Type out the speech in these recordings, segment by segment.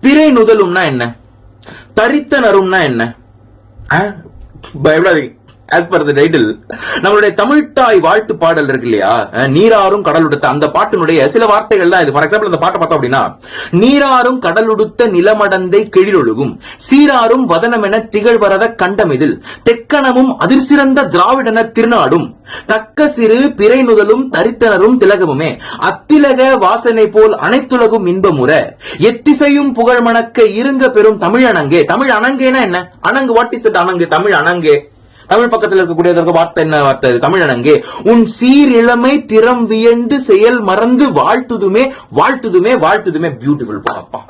பிறை நுதலும்னா என்ன? தரித்தனரும்னா என்ன? பயப்படாதீங்க. ஆஸ் பர் த டைட்டில் நம்மளுடைய தமிழ்தாய் வாழ்த்து பாடல் இருக்கு இல்லையா? நீராறும் கடல் கடலுடுத்த அந்த பாட்டினுடைய சில வார்த்தைகள் தான் இது. ஃபார் எக்ஸாம்பிள் அந்த பாட்டை பார்த்தோம் அப்படின்னா நீராறும் கடலுடுத்த நிலமடந்தை கெழிலொழுகும். சீராறும் வதனமென திகழ்வரத கண்டமிதில். தெக்கணமும் அதிர்சிறந்த திராவிடன திருநாடும். தக்க சிறு பிறை நுதலும் தரித்தனரும் திலகமுமே. அத்திலக வாசனை போல் அனைத்துலகும் இன்பமுற. எத்திசையும் புகழ் மணக்க இருங்க பெறும் தமிழ் அணங்கே. தமிழ் அணங்கேனா என்ன? அணங்கு. வாட் இஸ் அணங்கு? தமிழ் அணங்கே. தமிழ் பக்கத்தில் இருக்கக்கூடியதற்கு வார்த்தை என்ன வார்த்தை? தமிழனங்கே. உன் சீர் உன் திறம் வியந்து செயல் மறந்து வாழ்த்துதுமே வாழ்த்துதுமே வாழ்த்துதுமே பியூட்டிஃபுல் பாப்பா.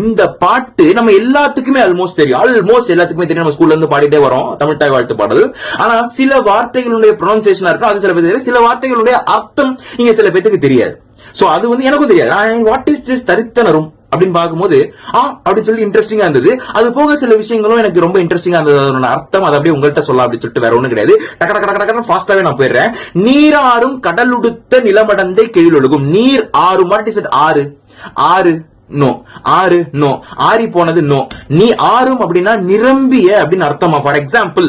இந்த பாட்டு நம்ம எல்லாத்துக்குமே ஆல்மோஸ்ட் தெரியும். ஆல்மோஸ்ட் எல்லாத்துக்குமே தெரியும். நம்ம ஸ்கூல்ல இருந்து பாடிட்டே வரோம். தமிழ் தாய் வாழ்த்து பாடல். ஆனா சில வார்த்தைகளுடைய ப்ரொனன்சியேஷனா இருக்கும் அது சில பேர் தெரியும் சில வார்த்தைகளுடைய அர்த்தம் இங்க சில பேத்துக்கு தெரியாது. சோ அது வந்து எனக்கும் தெரியாது. வாட் இஸ் திஸ் தரித்தனரும்? அப்படின்னு பார்க்கும்போது ஆ அப்படின்னு சொல்லி இன்ட்ரெஸ்டிங்கா இருந்தது. அது போக சில விஷயங்களும் எனக்கு ரொம்ப இன்ட்ரெஸ்டிங்கா இருந்தது அதோட அர்த்தம் அதை அப்படியே உங்கள்கிட்ட சொல்லலாம் அப்படின்னு சொல்லிட்டு வேற ஒண்ணும் கிடையாது. டக்க டக்க டக்க ஃபாஸ்டாவே நான் போயிடுறேன். நீராறும் கடலுடுத்த நிலமடந்தை கீழொழுகும் நீர் ஆறு மாட்டி செட் ஆறு. ஆறு. நோ. ஆறு நோ. ஆறி போனது நோ. நீ ஆறும் அப்படின்னா நிரம்பிய அப்படின்னு அர்த்தமா? ஃபார் எக்ஸாம்பிள்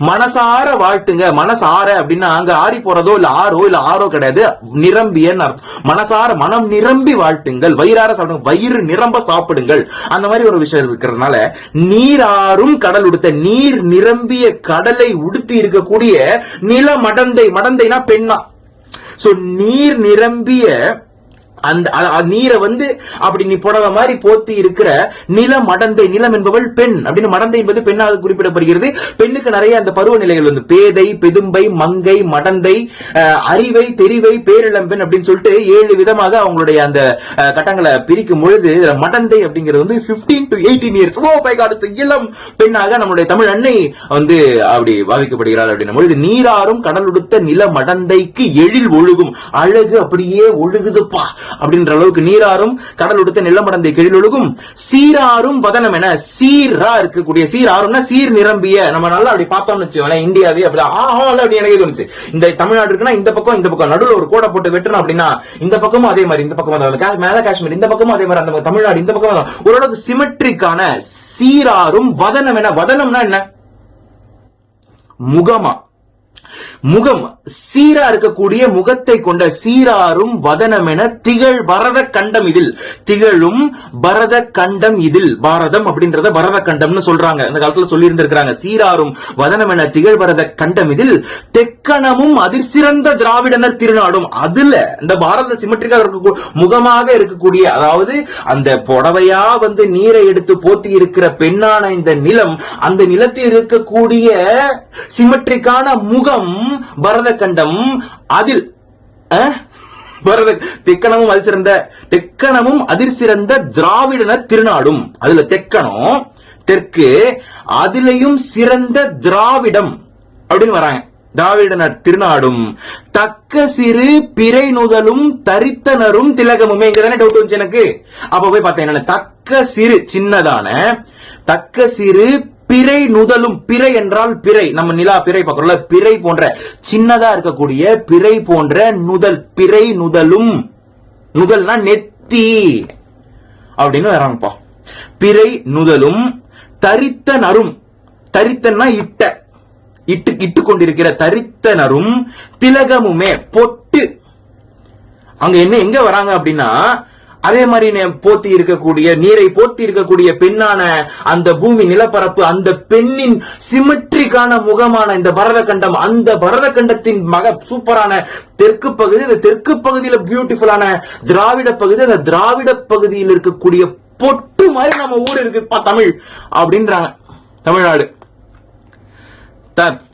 மனசார வாழ்த்துங்க. மனசார அப்படின்னா அங்க ஆறி போறதோ இல்ல ஆறோ இல்ல ஆறோ கிடையாது. நிரம்பியன்னு அர்த்தம். மனசார மனம் நிரம்பி வாழ்த்துங்கள். வயிறார சாப்பிடுங்க. வயிறு நிரம்ப சாப்பிடுங்கள். அந்த மாதிரி ஒரு விஷயம் இருக்கிறதுனால நீராறும் கடல் உடுத்த நீர் நிரம்பிய கடலை உடுத்தி இருக்கக்கூடிய நில மடந்தை மடந்தைனா பெண்ணா. சோ நீர் நிரம்பிய அந்த நீரை வந்து அப்படி நீ புடவை மாதிரி போத்தி இருக்கிற நில மடந்தை நிலம் என்பவள் பெண். அப்படின்னு மடந்தை என்பது பெண்ணாக குறிப்பிடப்படுகிறது. பெண்ணுக்கு நிறைய அந்த பருவநிலைகள் வந்து பேதை பெதும்பை மங்கை மடந்தை அறிவை தெரிவை பேரிளம்பெண் அப்படின்னு சொல்லிட்டு ஏழு விதமாக அவங்களுடைய அந்த கட்டங்களை பிரிக்கும் பொழுது மடந்தை அப்படிங்கிறது வந்து 15 டு எயிட்டீன் இயர்ஸ் ஓ பை காடு இளம் பெண்ணாக நம்மளுடைய தமிழ் அன்னை வந்து அப்படி பாவிக்கப்படுகிறார் அப்படின்னும் பொழுது நீராறும் கடலுடுத்த நில மடந்தைக்கு எழில் ஒழுகும். அழகு அப்படியே ஒழுகுதுப்பா. அப்படின்ற அளவுக்கு நீராறும் கடல் உடுத்த நிலமடந்தை கெழில் சீராறும் வதனம் என சீரா இருக்கக்கூடிய சீராறும்னா சீர் நிரம்பிய நம்ம நல்லா அப்படி பார்த்தோம்னு வச்சுக்கோங்களேன் இந்தியாவே அப்படி ஆஹா அப்படி எனக்கு தோணுச்சு. இந்த தமிழ்நாடு இருக்குன்னா இந்த பக்கம் இந்த பக்கம். நடுவில் ஒரு கோடை போட்டு வெட்டணும் அப்படின்னா இந்த பக்கமும் அதே மாதிரி இந்த பக்கம் மேல காஷ்மீர் இந்த பக்கமும் அதே மாதிரி அந்த தமிழ்நாடு இந்த பக்கம் ஓரளவுக்கு சிமெட்ரிக்கான சீராறும் வதனம் என வதனம்னா என்ன? முகமா. முகம் சீரா இருக்கக்கூடிய முகத்தை கொண்ட சீராரும் வதனம் என திகழ் பரத கண்டம் இதில். திகழும் பரத கண்டம் இதில். பாரதம் அப்படின்றத பரத கண்டம்னு சொல்றாங்க. அந்த காலத்துல சொல்லி இருந்திருக்கிறாங்க சீராரும் வதனம் என திகழ் பரத கண்டம் இதில் தெக்கணமும் அதிர்சிறந்த திராவிடனர் திருநாடும். அதுல இந்த பாரத சிமெட்ரிக்கா இருக்க முகமாக இருக்கக்கூடிய அதாவது அந்த புடவையா வந்து நீரை எடுத்து போத்தி இருக்கிற பெண்ணான இந்த நிலம் அந்த நிலத்தில் இருக்கக்கூடிய சிமெட்ரிக்கான முகம் பரத கண்டம் அதில் பரத தெக்கணமும் அதில் சிறந்த தெக்கணமும் அதிர் சிறந்த திராவிடன திருநாடும். அதுல தெக்கணம் தெற்கு அதிலையும் சிறந்த திராவிடம் அப்படின்னு வராங்க. திராவிடனர் திருநாடும். தக்க சிறு பிறை நுதலும் தரித்தனரும் திலகமுமே. இங்க தானே டவுட் வந்துச்சு எனக்கு. அப்ப போய் பார்த்தேன் என்னன்னு. தக்க சிறு சின்னதான தக்க சிறு பிறை நுதலும் பிறை என்றால் பிறை நம்ம நிலா பிறை பார்க்கறோம்ல பிறை போன்ற சின்னதா இருக்கக்கூடிய பிறை போன்ற நுதல் பிறை நுதலும் நுதல்னா நெத்தி அப்படின்னு வராங்கப்பா. பிறை நுதலும் தரித்த நரும் தரித்தன்னா இட்ட இட்டு இட்டு கொண்டிருக்கிற தரித்த நரும் திலகமுமே பொட்டு. அங்க என்ன எங்க வராங்க அப்படின்னா அதே மாதிரி நே- போத்தி இருக்கக்கூடிய நீரை போத்தி இருக்கக்கூடிய பெண்ணான அந்த பூமி நிலப்பரப்பு அந்த பெண்ணின் சிமெட்ரிக்கான முகமான இந்த பரத கண்டம் அந்த பரத கண்டத்தின் மக சூப்பரான தெற்கு பகுதி இந்த தெற்கு பகுதியில பியூட்டிஃபுல்லான திராவிட பகுதி அந்த திராவிட பகுதியில் இருக்கக்கூடிய பொட்டு மாதிரி நம்ம ஊர் இருக்குப்பா தமிழ் அப்படின்றாங்க. தமிழ்நாடு.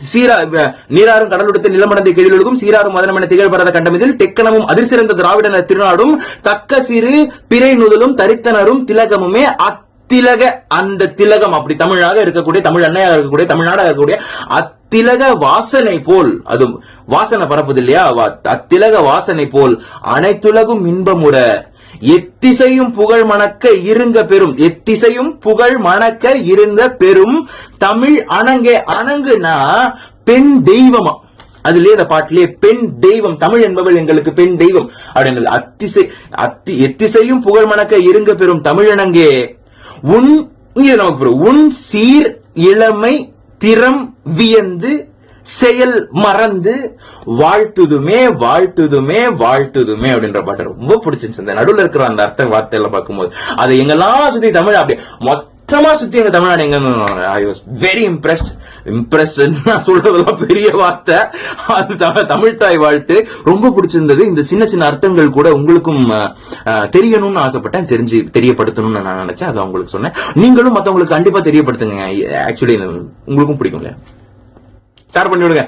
சீரா அஹ், நீராறும் கடலுடுத்த நிலமடந்தை கீழொழுகும் சீராறும் மதனம் என திகழ் கண்டமிதில் தெக்கணமும் அதிர்சிறந்த திராவிடன திருநாடும் தக்க சிறு பிறை நுதலும் தரித்தனரும் திலகமுமே அத்திலக அந்த திலகம் அப்படி தமிழாக இருக்கக்கூடிய தமிழ் அன்னையாக இருக்கக்கூடிய தமிழ்நாடாக இருக்கக்கூடிய அத்திலக வாசனை போல் அது வாசனை பரப்புது இல்லையா? வா- அத்திலக வாசனை போல் அனைத்துலகும் இன்பமுற எத்திசையும் புகழ் மணக்க இருங்க பெரும். எத்திசையும் புகழ் மணக்க இருந்த பெரும். தமிழ் அணங்கே அணங்குனா பெண் தெய்வமா? அதுலயே இந்த பாட்டிலே பெண் தெய்வம். தமிழ் என்பவள் எங்களுக்கு பெண் தெய்வம். அப்படிங்கிறது அத்திசை அத்தி எத்திசையும் புகழ் மணக்க இருங்க பெறும் தமிழனங்கே உன் இங்க நமக்கு உன் சீர் இளமை திறம் வியந்து செயல் மறந்து வாழ்த்துதுமே வாழ்த்துதுமே வாழ்த்துதுமே அப்படின்ற பாட்டு ரொம்ப பிடிச்சிருந்துச்சு. அந்த நடுவுல இருக்கிற அந்த அர்த்த வார்த்தையெல்லாம் பார்க்கும்போது அதை எங்கெல்லாம் சுத்தி தமிழ் அப்படியே மொத்தமா சுத்தி எங்க தமிழ்நாடு எங்க I was very impressed impress நான் சொல்றதெல்லாம் பெரிய வார்த்தை. அது தமிழ் தாய் வாழ்த்து. ரொம்ப பிடிச்சிருந்தது. இந்த சின்ன சின்ன அர்த்தங்கள் கூட உங்களுக்கும் தெரியணும்னு ஆசைப்பட்டேன். தெரிஞ்சு தெரியப்படுத்தணும்னு நான் நினைச்சேன். அதை உங்களுக்கு சொன்னேன். நீங்களும் மத்தவங்களுக்கு கண்டிப்பா தெரியப்படுத்துங்க. ஆக்சுவலி உங்களுக்கும் பிடிக்கும் இல்லையா ஷேர் பண்ணி விடுங்க